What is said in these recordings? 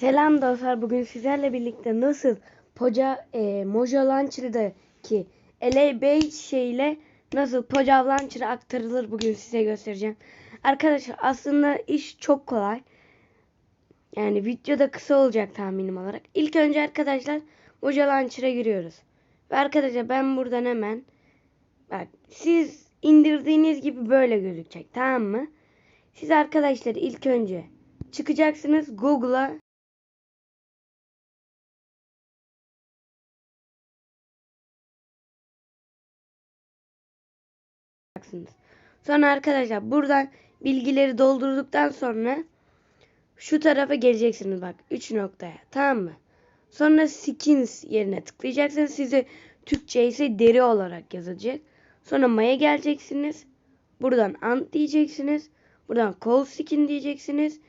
Selam dostlar. Bugün sizlerle birlikte nasıl Poca e, Mojo Launcher'daki LA5 şeyle nasıl Poca Launcher'a aktarılır bugün size göstereceğim. Arkadaşlar aslında iş çok kolay. Yani video da kısa olacak tahminim olarak. İlk önce arkadaşlar Mojo Launcher'a giriyoruz. Ve arkadaşlar ben buradan hemen bak siz indirdiğiniz gibi böyle gözükecek tamam mı? Siz arkadaşlar ilk önce çıkacaksınız Google'a yapacaksınız. Sonra arkadaşlar buradan bilgileri doldurduktan sonra şu tarafa geleceksiniz bak 3 noktaya tamam mı? Sonra skins yerine tıklayacaksınız. Size Türkçe ise deri olarak yazılacak. Sonra Maya geleceksiniz. Buradan ant diyeceksiniz. Buradan call skin diyeceksiniz.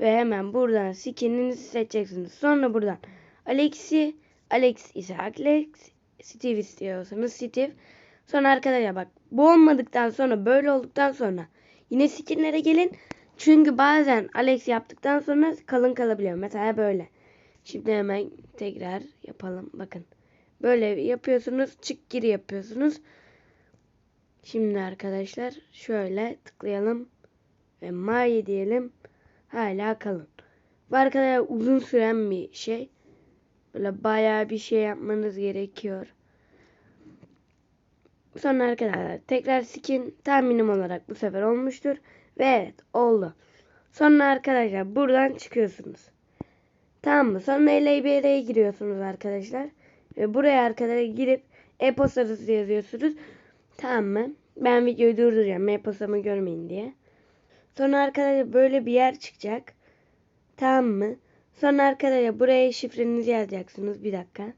Ve hemen buradan skininizi seçeceksiniz. Sonra buradan Alex'i, Alex ise Alex, Steve istiyorsanız Steve. Sonra arkadaşlar bak bu olmadıktan sonra böyle olduktan sonra yine skinlere gelin. Çünkü bazen Alex yaptıktan sonra kalın kalabiliyor. Mesela böyle. Şimdi hemen tekrar yapalım. Bakın. Böyle yapıyorsunuz. Çık giri yapıyorsunuz. Şimdi arkadaşlar şöyle tıklayalım. Ve Maya diyelim. Hala kalın. Bu arkadaşlar uzun süren bir şey. Böyle bayağı bir şey yapmanız gerekiyor. Sonra arkadaşlar tekrar skin tahminim olarak bu sefer olmuştur. Ve evet oldu. Sonra arkadaşlar buradan çıkıyorsunuz. Tamam mı? Sonra LBR'ye giriyorsunuz arkadaşlar. Ve buraya arkadaşlar girip e-posta yazıyorsunuz. Tamam mı? Ben videoyu durduracağım. E-postamı görmeyin diye. Sonra arkadaşlar böyle bir yer çıkacak. Tamam mı? Sonra arkadaşlar buraya şifrenizi yazacaksınız. Bir dakika.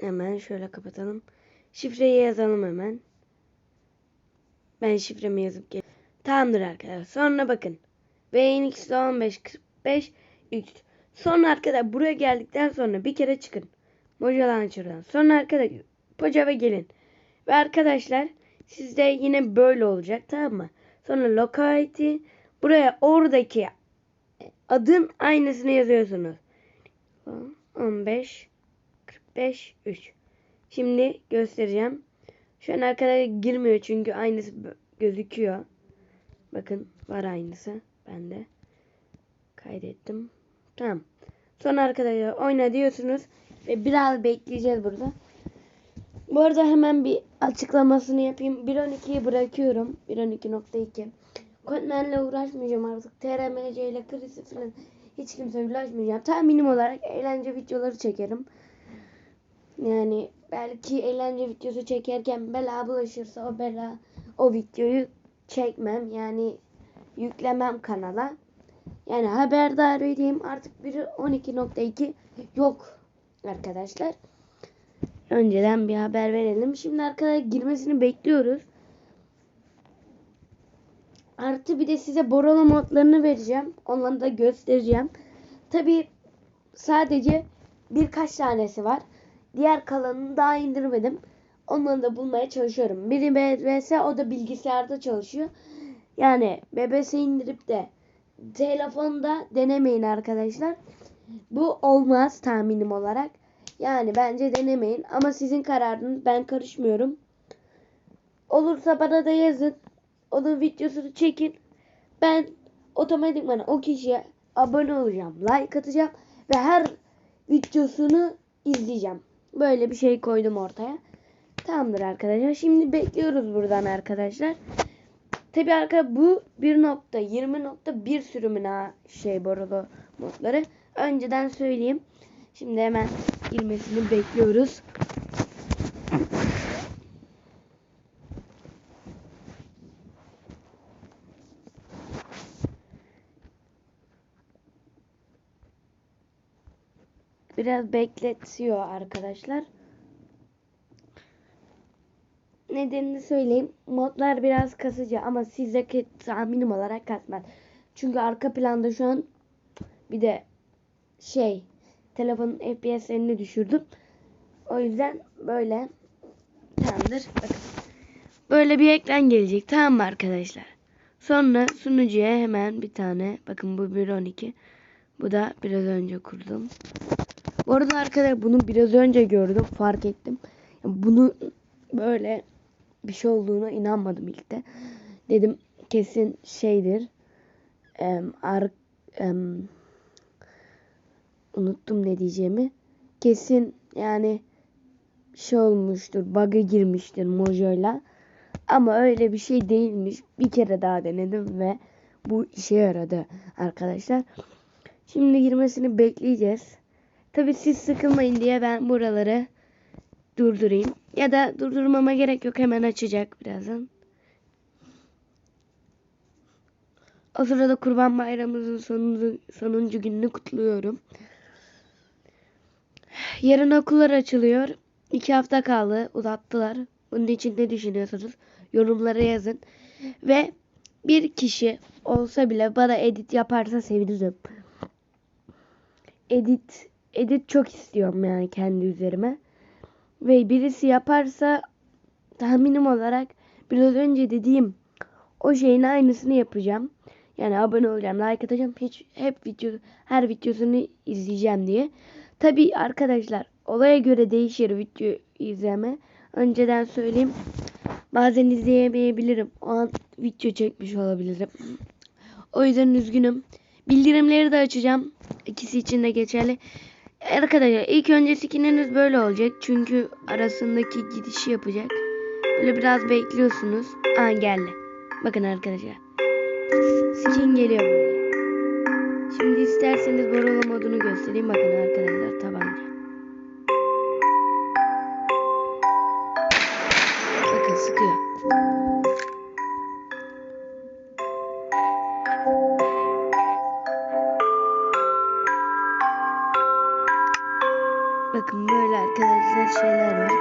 Hemen şöyle kapatalım. Şifreyi yazalım hemen. Ben şifremi yazıp gel. Tamamdır arkadaşlar. Sonra bakın. VNX 15 45 3. Sonra arkadaşlar buraya geldikten sonra bir kere çıkın. Mojo Launcher'dan. Sonra arkadaşlar Pojava gelin. Ve arkadaşlar sizde yine böyle olacak tamam mı? Sonra locality buraya oradaki adın aynısını yazıyorsunuz. 15 45 3. Şimdi göstereceğim. Şu an arkadaşlar girmiyor çünkü aynısı gözüküyor. Bakın var aynısı. Ben de kaydettim. Tamam. Sonra arkadaşlar oyna diyorsunuz ve biraz bekleyeceğiz burada. Bu arada hemen bir açıklamasını yapayım. 1.12'yi bırakıyorum. 1.12.2. Kodmenle uğraşmayacağım artık. TRMC ile krizi falan hiç kimse uğraşmayacağım. Tahminim olarak eğlence videoları çekerim. Yani belki eğlence videosu çekerken bela bulaşırsa o bela o videoyu çekmem. Yani yüklemem kanala. Yani haberdar edeyim. Artık 1.12.2 yok arkadaşlar. Önceden bir haber verelim. Şimdi arkadaşlar girmesini bekliyoruz. Artı bir de size Borolo modlarını vereceğim. Onları da göstereceğim. Tabi sadece birkaç tanesi var. Diğer kalanını daha indirmedim. Onları da bulmaya çalışıyorum. Biri BBS o da bilgisayarda çalışıyor. Yani BBS indirip de telefonda denemeyin arkadaşlar. Bu olmaz tahminim olarak. Yani bence denemeyin. Ama sizin kararınız. Ben karışmıyorum. Olursa bana da yazın. Onun videosunu çekin. Ben otomatikman o kişiye abone olacağım. Like atacağım. Ve her videosunu izleyeceğim. Böyle bir şey koydum ortaya. Tamamdır arkadaşlar. Şimdi bekliyoruz buradan arkadaşlar. Tabi arkadaşlar bu 1.20.1 sürümüne şey borulu modları. Önceden söyleyeyim. Şimdi hemen girmesini bekliyoruz. Biraz bekletiyor arkadaşlar. Nedenini söyleyeyim. Modlar biraz kasıcı ama sizdeki tahminim olarak kasmaz. Çünkü arka planda şu an bir de şey telefonun FPS'lerini düşürdüm. O yüzden böyle tamamdır. Böyle bir ekran gelecek. Tamam mı arkadaşlar? Sonra sunucuya hemen bir tane bakın bu 1.12 Bu da biraz önce kurdum. Bu arada arkadaşlar bunu biraz önce gördüm. Fark ettim. Bunu böyle bir şey olduğuna inanmadım ilk de. Dedim kesin şeydir. Em, ar, em, unuttum ne diyeceğimi. Kesin yani şey olmuştur. Bug'a girmiştir Mojo'yla. Ama öyle bir şey değilmiş. Bir kere daha denedim ve bu işe yaradı arkadaşlar. Şimdi girmesini bekleyeceğiz. Tabi siz sıkılmayın diye ben buraları durdurayım. Ya da durdurmama gerek yok. Hemen açacak birazdan. O sırada Kurban Bayramımızın sonuncu, sonuncu gününü kutluyorum. Yarın okullar açılıyor. İki hafta kaldı. Uzattılar. Bunun için ne düşünüyorsunuz? Yorumlara yazın. Ve bir kişi olsa bile bana edit yaparsa sevinirim. Edit edit çok istiyorum yani kendi üzerime. Ve birisi yaparsa tahminim olarak biraz önce dediğim o şeyin aynısını yapacağım. Yani abone olacağım, like atacağım. Hiç hep video her videosunu izleyeceğim diye. Tabi arkadaşlar olaya göre değişir video izleme. Önceden söyleyeyim. Bazen izleyemeyebilirim. O an video çekmiş olabilirim. O yüzden üzgünüm. Bildirimleri de açacağım. İkisi için de geçerli. Arkadaşlar ilk önce skininiz böyle olacak. Çünkü arasındaki gidişi yapacak. Böyle biraz bekliyorsunuz. Aa geldi. Bakın arkadaşlar. Skin geliyor böyle. Şimdi isterseniz Borolo modunu göstereyim. Bakın arkadaşlar tabanca. Bakın böyle arkadaşlar şeyler var.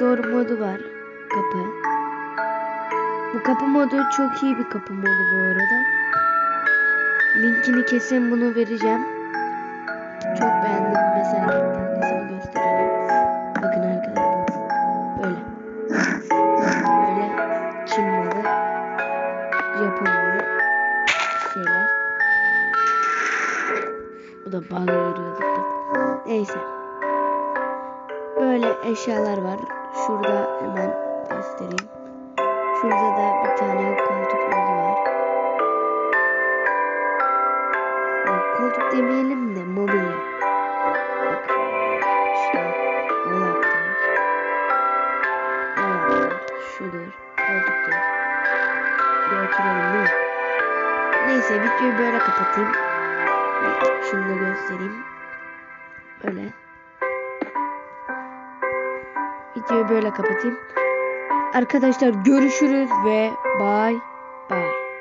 Doğru modu var. Kapı. Bu kapı modu çok iyi bir kapı modu bu arada. Linkini kesin bunu vereceğim. Çok beğendim mesela tanesini gösterelim. Bakın arkadaşlar. Böyle. Böyle malı. Japon Bu da bağlı yürüyor dikkat. Neyse. Böyle eşyalar var. Şurada hemen göstereyim. Şurada da bir tane koltuk modu var. Ya, koltuk demeyelim de mobilya. Bak. İşte dolaptır. Dolaptır. Şudur. Koltuktur. Bir oturalım değil mi? Neyse videoyu böyle kapatayım. Şunu da göstereyim. Böyle. Videoyu böyle kapatayım. Arkadaşlar görüşürüz ve bye bye.